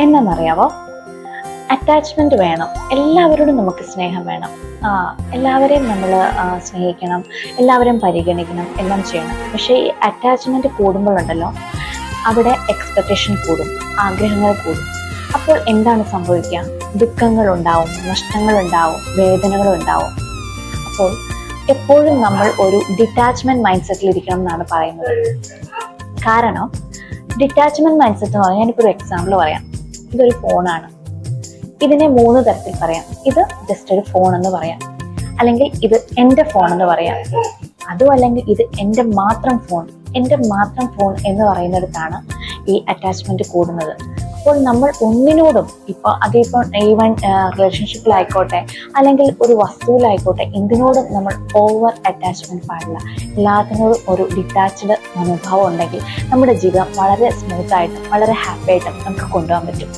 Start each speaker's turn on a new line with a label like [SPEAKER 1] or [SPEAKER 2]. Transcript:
[SPEAKER 1] എന്നറിയാവോ? Attachment വേണം. എല്ലാവരോടും നമുക്ക് സ്നേഹം വേണം. ആ എല്ലാവരെയും നമ്മൾ സ്നേഹിക്കണം. എല്ലാവരെയും പരിഗണിക്കണം. എല്ലാം ചെയ്യണം. പക്ഷേ ഈ അറ്റാച്ച്മെന്റ് കൂടുമ്പോഴുണ്ടല്ലോ അവിടെ എക്സ്പെക്റ്റേഷൻ കൂടും. ആഗ്രഹങ്ങൾ കൂടും. അപ്പോൾ എന്താണ് സംഭവിക്കുക? ദുഃഖങ്ങൾ ഉണ്ടാവും നഷ്ടങ്ങൾ ഉണ്ടാവും വേദനകൾ ഉണ്ടാവും. അപ്പോൾ എപ്പോഴും നമ്മൾ ഒരു ഡിറ്റാച്ച്മെന്റ് മൈൻഡ് സെറ്റിൽ ഇരിക്കണം എന്നാണ് പറയുന്നത്. കാരണം ഡിറ്റാച്ച്മെന്റ് മൈൻഡ് സെറ്റ് എന്ന് പറഞ്ഞാൽ ഞാനിപ്പോൾ ഒരു എക്സാമ്പിൾ പറയാം. ഇതൊരു ഫോണാണ്. ഇതിനെ മൂന്ന് തരത്തിൽ പറയാം. ഇത് ജസ്റ്റ് ഒരു ഫോൺ എന്ന് പറയാം. അല്ലെങ്കിൽ ഇത് എന്റെ ഫോൺ എന്ന് പറയാം. അതും അല്ലെങ്കിൽ ഇത് എന്റെ മാത്രം ഫോൺ എന്റെ മാത്രം ഫോൺ എന്ന് പറയുന്നിടത്താണ് ഈ അറ്റാച്ച്മെന്റ് കൂടുന്നത്. അപ്പോൾ നമ്മൾ ഒന്നിനോടും ഇപ്പോൾ അതിപ്പോൾ ഈവൻ റിലേഷൻഷിപ്പിലായിക്കോട്ടെ അല്ലെങ്കിൽ ഒരു വസ്തുവിലായിക്കോട്ടെ എന്തിനോടും നമ്മൾ ഓവർ അറ്റാച്ച്മെന്റ് പാടില്ല. എല്ലാത്തിനോടും ഒരു ഡിറ്റാച്ച്ഡ് മനോഭാവം ഉണ്ടെങ്കിൽ നമ്മുടെ ജീവിതം വളരെ സ്മൂത്ത് ആയിട്ടും വളരെ ഹാപ്പി ആയിട്ടും നമുക്ക് കൊണ്ടുപോകാൻ പറ്റും.